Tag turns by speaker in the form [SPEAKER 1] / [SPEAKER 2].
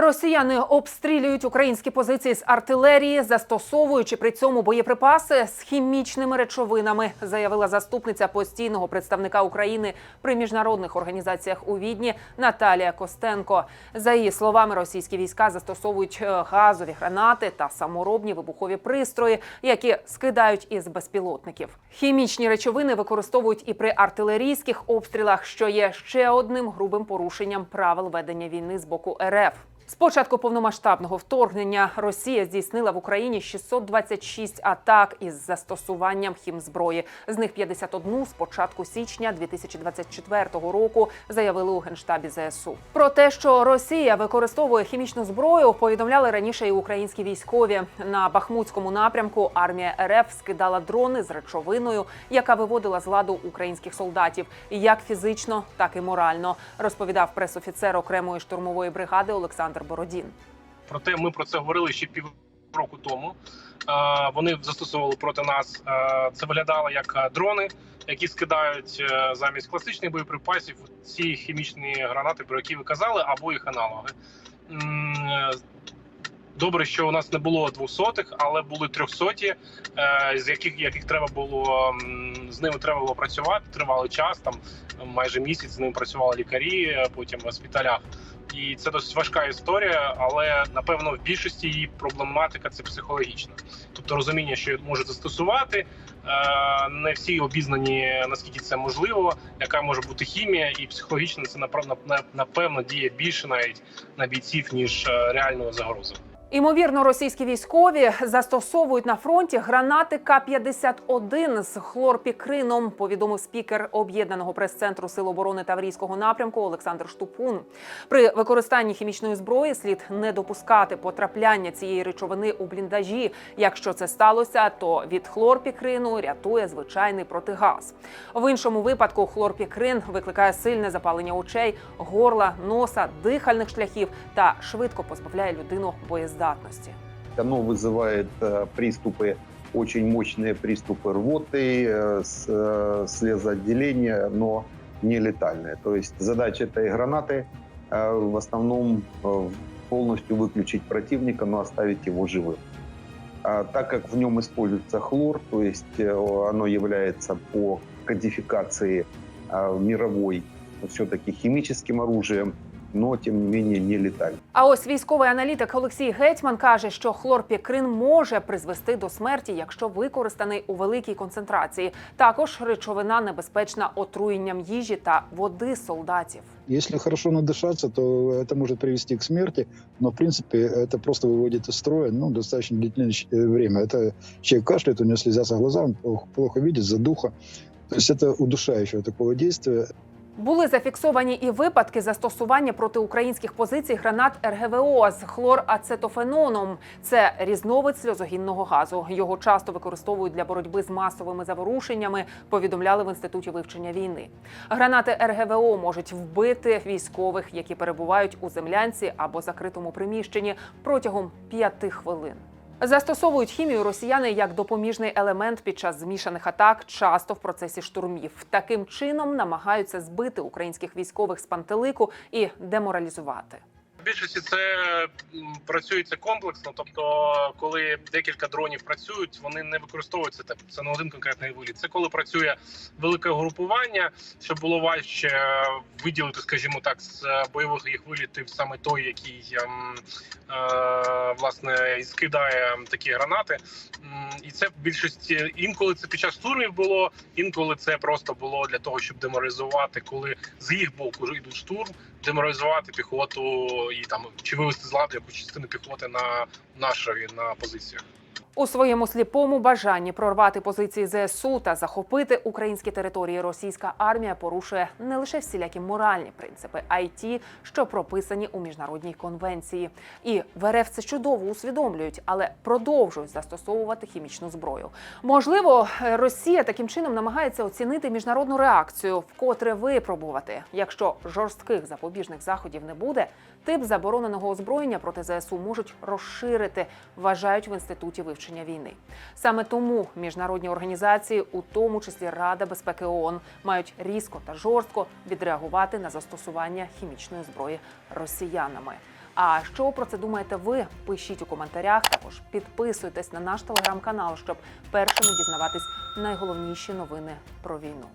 [SPEAKER 1] Росіяни обстрілюють українські позиції з артилерії, застосовуючи при цьому боєприпаси з хімічними речовинами, заявила заступниця постійного представника України при міжнародних організаціях у Відні Наталія Костенко. За її словами, російські війська застосовують е, газові гранати та саморобні вибухові пристрої, які скидають із безпілотників. Хімічні речовини використовують і при артилерійських обстрілах, що є ще одним грубим порушенням правил ведення війни з боку РФ. З початку повномасштабного вторгнення Росія здійснила в Україні 626 атак із застосуванням хімзброї. З них 51 з початку січня 2024 року заявили у генштабі ЗСУ. Про те, що Росія використовує хімічну зброю, повідомляли раніше і українські військові. На Бахмутському напрямку армія РФ скидала дрони з речовиною, яка виводила з ладу українських солдатів, як фізично, так і морально, розповідав пресофіцер окремої штурмової бригади Олександр Бородін.
[SPEAKER 2] Проте ми про це говорили ще півроку тому. Е, Вони застосовували проти нас. е, Це виглядало як е, дрони, які скидають замість класичних боєприпасів ці хімічні гранати, про які ви казали, або їх аналоги. Добре, що у нас не було двохсотих, але були трьохсоті, з яких яких треба було з ними треба було працювати. Тривалий час, там майже місяць з ними працювали лікарі, потім в госпіталях. І це досить важка історія, але напевно в більшості її проблематика це психологічна. Тобто розуміння, що може застосувати. е, Не всі обізнані наскільки це можливо, яка може бути хімія, і психологічно це напевно діє більше навіть на бійців ніж реального реальної загрози.
[SPEAKER 1] Імовірно, російські військові застосовують на фронті гранати К-51 з хлорпікрином, повідомив спікер об'єднаного прес-центру Сил оборони Таврійського напрямку Олександр Штупун. При використанні хімічної зброї слід не допускати потрапляння цієї речовини у бліндажі. Якщо це сталося, то від хлорпікрину рятує звичайний протигаз. В іншому випадку хлорпікрин викликає сильне запалення очей, горла, носа, дихальних шляхів та швидко позбавляє людину боєздатності.
[SPEAKER 3] Оно вызывает э, приступы, очень мощные приступы рвоты, э, э, слезоотделения, но не летальные. То есть задача этой гранаты в основном полностью выключить противника, но оставить его живым. А так как в нем используется хлор, то есть оно является по кодификации мировой все-таки химическим оружием, но тем не менее не летальным.
[SPEAKER 1] А ось військовий аналітик Олексій Гетьман каже, що хлорпікрин може призвести до смерті, якщо використаний у великій концентрації. Також речовина небезпечна отруєнням їжі та води солдатів.
[SPEAKER 4] Если хорошо надышаться, то это может привести к смерти, но в принципе это просто выводит из строя ну, достаточно длительное щ- э, время. Это человек кашляет, у него слезятся глаза, он плохо, плохо видит, задуха. То есть это удушающего такого действия.
[SPEAKER 1] Були зафіксовані і випадки застосування проти українських позицій гранат РГВО з хлорацетофеноном. Це різновид сльозогінного газу. Його часто використовують для боротьби з масовими заворушеннями. Повідомляли в інституті вивчення війни. Гранати РГВО можуть вбити військових, які перебувають у землянці або закритому приміщенні протягом п'яти хвилин. Застосовують хімію росіяни як допоміжний елемент під час змішаних атак, часто в процесі штурмів. Таким чином намагаються збити українських військових з пантелику і деморалізувати.
[SPEAKER 2] Більшості це працюється комплексно, тобто, коли декілька дронів працюють, вони не використовуються так. Це не один конкретний виліт. Це коли працює велике групування, щоб було важче виділити, скажімо так, з бойових їх вилітів саме той, який ем, е, власне скидає такі гранати. І це в більшості інколи це під час штурмів було, інколи це просто було для того, щоб деморалізувати, коли з їх боку йдуть штурм, деморалізувати піхоту і там чи вивести з ладу якусь частину піхоти на нашої на позиціях.
[SPEAKER 1] У своєму сліпому бажанні прорвати позиції ЗСУ та захопити українські території російська армія порушує не лише всілякі моральні принципи, а й ті, що прописані у міжнародній конвенції. І в це чудово усвідомлюють, але продовжують застосовувати хімічну зброю. Можливо, Росія таким чином намагається оцінити міжнародну реакцію, вкотре випробувати. Якщо жорстких запобіжних заходів не буде, тип забороненого озброєння проти ЗСУ можуть розширити, вважають в інституті вивчення війни. Саме тому міжнародні організації, у тому числі Рада безпеки ООН, мають різко та жорстко відреагувати на застосування хімічної зброї росіянами. А що про це думаєте ви? Пишіть у коментарях. Також підписуйтесь на наш телеграм-канал, щоб першими дізнаватись найголовніші новини про війну.